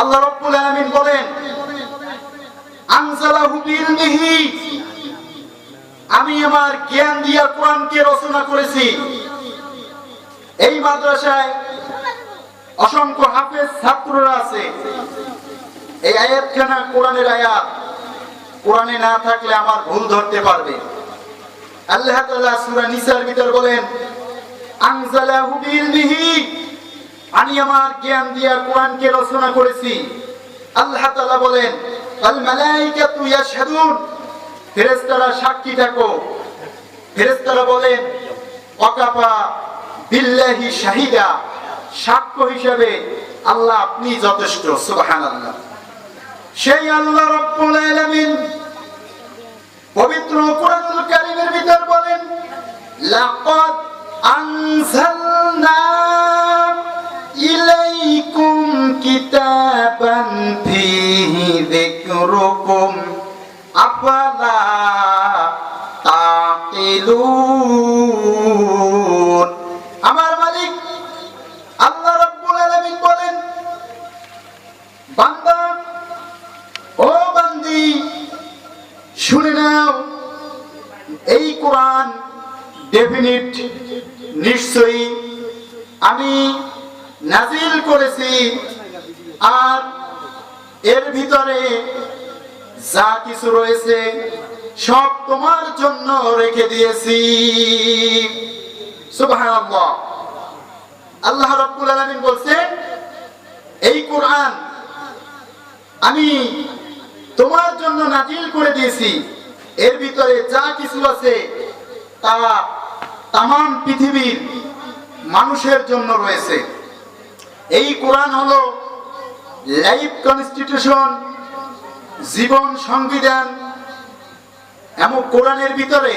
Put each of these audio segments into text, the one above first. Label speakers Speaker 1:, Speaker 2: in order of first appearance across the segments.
Speaker 1: আল্লাহ রাব্বুল আলামিন বলেন, আনজালাহু বিইলমিহি। আমি আমার জ্ঞান দিয়া কোরআনকে রচনা করেছি। এই মাদ্রাসায় অসংখ্য হাফেজ ছাত্ররা আছে। এই আয়াতখানা কোরআনের আয়াত। কোরআনে না থাকলে আমার ভুল ধরতে পারবে। আল্লাহ তাআলা সূরা নিসার ভিতর বলেন, আনজালাহু বিইলমিহি। আমি আমার জ্ঞান দিয়া কোরআনকে রচনা করেছি। আল্লাহ তাআলা বলেন, আল মালাইকাতু ইয়াশহাদুন। ফেরেশতারা সাক্ষী থাকো। ফেরেশতারা বলেন, ওয়াকাফা বিল্লাহি শাহিদা। সাক্ষ্য হিসেবে আল্লাহ আপনি যথেষ্ট, সুবহানাল্লাহ। সেই আল্লাহ রাব্বুল আলামিন পবিত্র কোরআনুল কারীমের ভিতর বলেন, লাকাদ আর এর ভিতরে যা কিছু রয়েছে সব তোমার জন্য রেখে দিয়েছি। আল্লাহ রাব্বুল আলামিন বলছেন, এই কোরআন আমি তোমার জন্য নাজিল করে দিয়েছি। এর ভিতরে যা কিছু আছে তা তাম পৃথিবীর মানুষের জন্য রয়েছে। এই কোরআন হলো লাইফ কনস্টিটিউশন, জীবন সংবিধান, এমন কোরআনের ভিতরে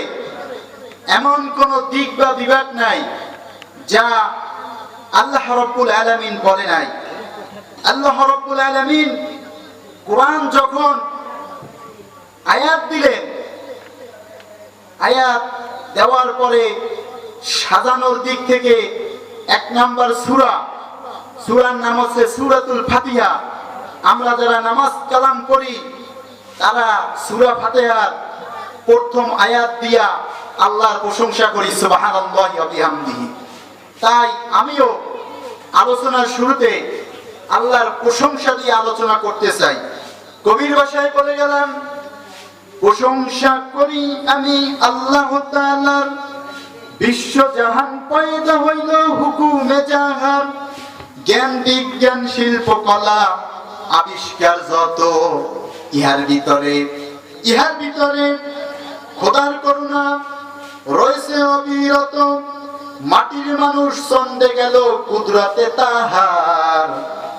Speaker 1: এমন কোন দিক বা বিভাগ নাই যা আল্লাহ রব্বুল আলামিন বলে নাই। আল্লাহ রব্বুল আলামিন কোরআন যখন আয়াত দিলেন, আয়াত দেওয়ার পরে সাজানোর দিক থেকে এক নাম্বার সূরা সূরার নাম হচ্ছে সূরাতুল ফাতিহা। আমরা যারা নামাজ কালাম করি তারা সুরা ফাতেহার প্রথম আয়াত দিয়া আল্লাহর প্রশংসা করি, সুবহানাল্লাহি ওয়া তাই আমিও আলোচনার শুরুতে আল্লাহর প্রশংসা দিয়ে আলোচনা করতে চাই। কবির ভাষায় বলে গেলাম, প্রশংসা করি আমি আল্লাহ বিশ্ব জাহান পয়দা হইল হুকুমে জাহান জ্ঞান বিজ্ঞান শিল্প কলা আবিষ্কার যত, ইহার ভিতরে ইহার ভিতরে খোদার করুণা রয়েছে অবিরত। মাটির মানুষ চন্দে গেল, কুদরতে তাহার।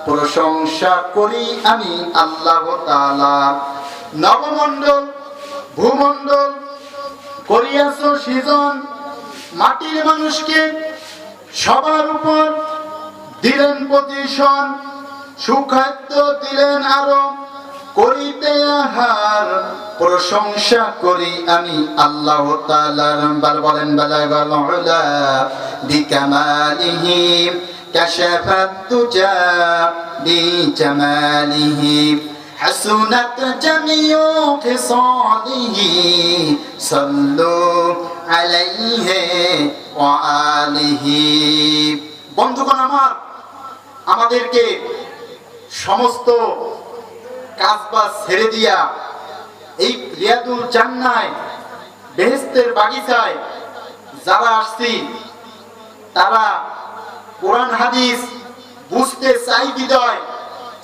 Speaker 1: প্রশংসা করি আমি আল্লাহ তাআলা। নবমণ্ডল, ভূমণ্ডল, করিয়াছ সৃজন। মাটির মানুষকে সবার উপর দিলেন পজিশন সুখাদ্য দিলেন আরো করিতে আহার প্রশংসা করি আমি আল্লাহ তাআলার বার বলেন বালাগাল উলা বিকামালিহি কাশাফাত তুজা বিজামালিহি حسنت جميع خصاله صلوا عليه وآله বন্ধুগণ আমার আমাদেরকে সমস্ত কাজ বাজ ছেড়ে দিয়া এই রিয়াদুল জান্নায় বেহেস্তের বাগিচায় যারা আসছি, তারা কোরআন, হাদিস বুঝতে চাই বিদয়,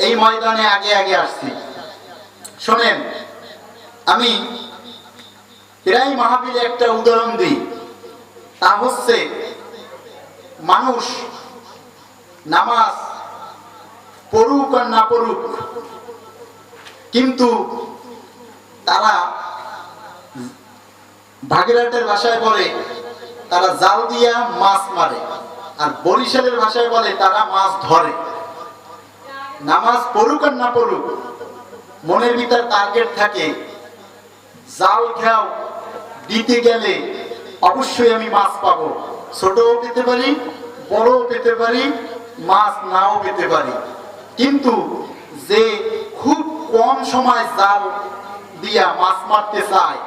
Speaker 1: এই ময়দানে আগে আগে আসছি। শোনেন, আমি প্রায় মাহবিলে একটা উদাহরণ দিই। তা হচ্ছে, মানুষ নামাজ পড়ুক আর না পড়ুক, কিন্তু তারা ভাগেরহাটের ভাষায় বলে, তারা জাল দিয়া মাছ মারে, আর বরিশালের ভাষায় বলে, তারা মাছ ধরে। নামাজ পড়ুক আর না পড়ুক, মনের ভিতর টার্গেট থাকে, জাল খেয়াও দিতে গেলে অবশ্যই আমি মাছ পাবো। ছোটও পেতে পারি, বড়ও পেতে পারি, মাছ নাও পেতে পারি। কিন্তু যে খুব কম সময় জাল দিয়া মাছ মারতে চায়,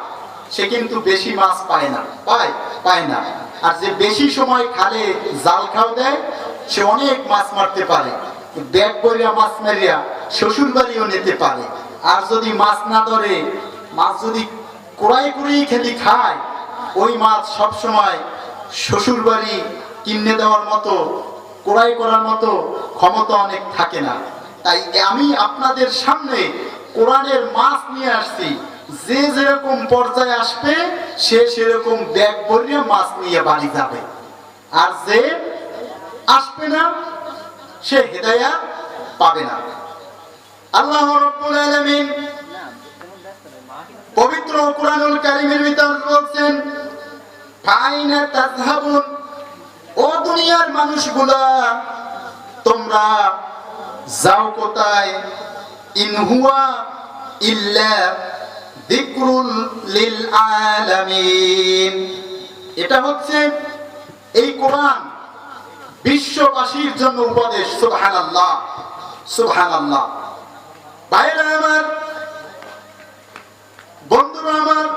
Speaker 1: সে কিন্তু বেশি মাছ পায় না। পায় পায় না। আর যে বেশি সময় খালে জাল খাও দেয়, সে অনেক মাছ মারতে পারে। ব্যাগ করিয়া মাছ মারিয়া শ্বশুর বাড়িও নিতে পারে। আর যদি মাছ না ধরে, মাছ যদি কোড়াই কুড়িয়ে খেলি খায়, ওই মাছ সব সময় শ্বশুর বাড়ি কিনে দেওয়ার মতো কোড়াই করার মতো ক্ষমতা অনেক থাকে না। তাই আমি আপনাদের সামনে কোরআনের মাছ নিয়ে আসছি। যে যেরকম পর্যায়ে আসবে, সে সেরকম ব্যাগ ভরিয়ে মাছ নিয়ে বাড়ি যাবে। আর যে আসবে না, সে হেদায়া পাবে না। আল্লাহ রব্বুল আলামিন পবিত্র কোরআনুল কারীমের ভিতর বলছেন, ফাইনা তাযহাবুন দুনিয়ার মানুষগুলা, তোমরা যাও কোথায়? এটা হচ্ছে এই কোরআন বিশ্ববাসীর জন্য উপদেশ, সুবহানাল্লাহ সুবহানাল্লাহ। ভাইরা আমার, বন্ধুরা আমার,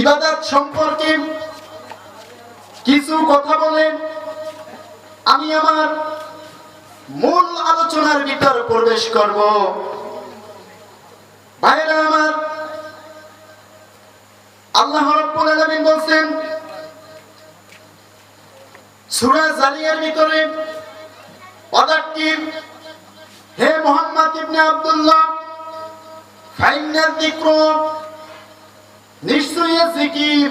Speaker 1: ইবাদত সম্পর্কে কিছু কথা বলেন। আমি আমার মূল আলোচনার ভিতর প্রবেশ করব। ভাইরা আমার, আল্লাহ রাব্বুল আলামিন বলছেন, সূরা জারিয়ার ভিতরে পদাক্কির হে মোহাম্মদ ইবনে আব্দুল্লাহ ফাইন্না যিকর, নিশ্চয়ই জিকির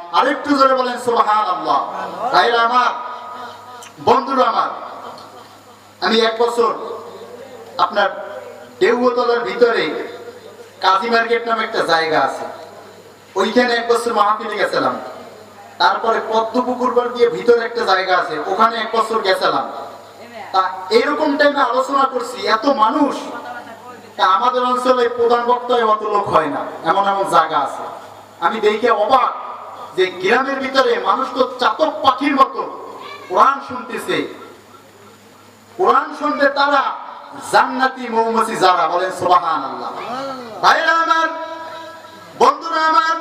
Speaker 1: আরেকটু জোরে বলেন, সুবহানাল্লাহ। ভাইরা আমার, বন্ধুরা আমার, আমি এক বছর আপনার দেউতলার ভিতরে কাজী মার্কেট নামে একটা জায়গা আছে। ওইখানে এক বছর মাহফিলে গেছিলাম। তারপরে পদ্মপুকুর দিয়ে ভিতরে একটা জায়গা আছে, ওখানে এক বছর গেছিলাম। তা এরকম টাইমে আলোচনা করছি, এত মানুষ, তা আমাদের অঞ্চলে প্রধান বক্তায় অত লোক হয় না, এমন এমন জায়গা আছে। আমি দেখে অবাক। যে গ্রামের ভিতরে মানুষ তো চাতক পাখির মতো। কোরআন শুনতেছে। কোরআন শুনতে তারা জান্নাতি মৌমাছি যারা বলেন সুবহান আল্লাহ ভাইরা আমার, বন্ধুরা আমার,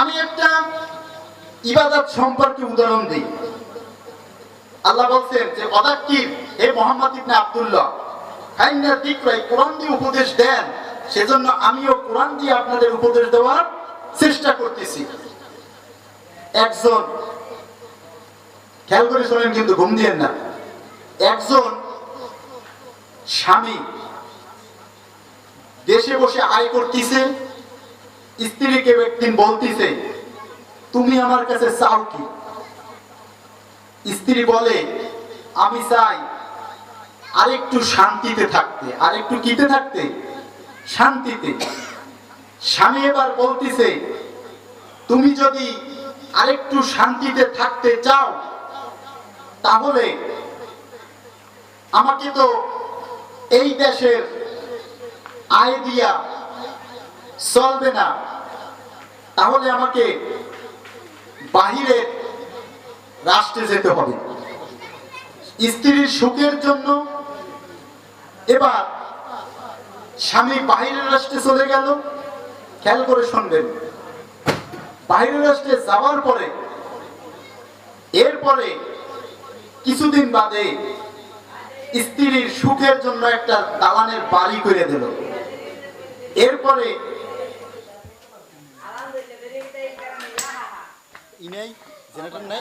Speaker 1: আমি একটা ইবাদত সম্পর্কে উদাহরণ দিই। আল্লাহ বলছেন যে, অদাক্কির, হে মোহাম্মদ ইবনে আব্দুল্লাহ খাইনা দিকরাই কোরআন দিয়ে উপদেশ দেন, সেজন্য আমিও কোরআন দিয়ে আপনাদের উপদেশ দেওয়ার চেষ্টা করতেছি। একজন, খেয়াল করে শোনেন কিন্তু ঘুম দিয়েন না। একজন স্বামী দেশে বসে আয় করতেছে, স্ত্রীকে একদিন বলতেছে, তুমি আমার কাছে চাও কি? স্ত্রী বলে, আমি চাই আরেকটু শান্তিতে থাকতে, আরেকটু কিতে থাকতে? শান্তিতে। স্বামী এবার বলতেছে, তুমি যদি আরেকটু শান্তিতে থাকতে চাও, তাহলে আমাকে তো এই দেশের আয় দিয়া চলবে না। তাহলে আমাকে বাহিরে রাষ্ট্রে যেতে হবে। স্ত্রীর সুখের জন্য এবার স্বামী বাহিরের রাষ্ট্রে চলে গেল। খেয়াল করে শুনবেন বাহিরের রাষ্ট্রে যাওয়ার পরে এরপরে কিছুদিন বাদে স্ত্রীর সুখের জন্য একটা দালানের বাড়ি করে দিল এরপরে জেনারেটর নাই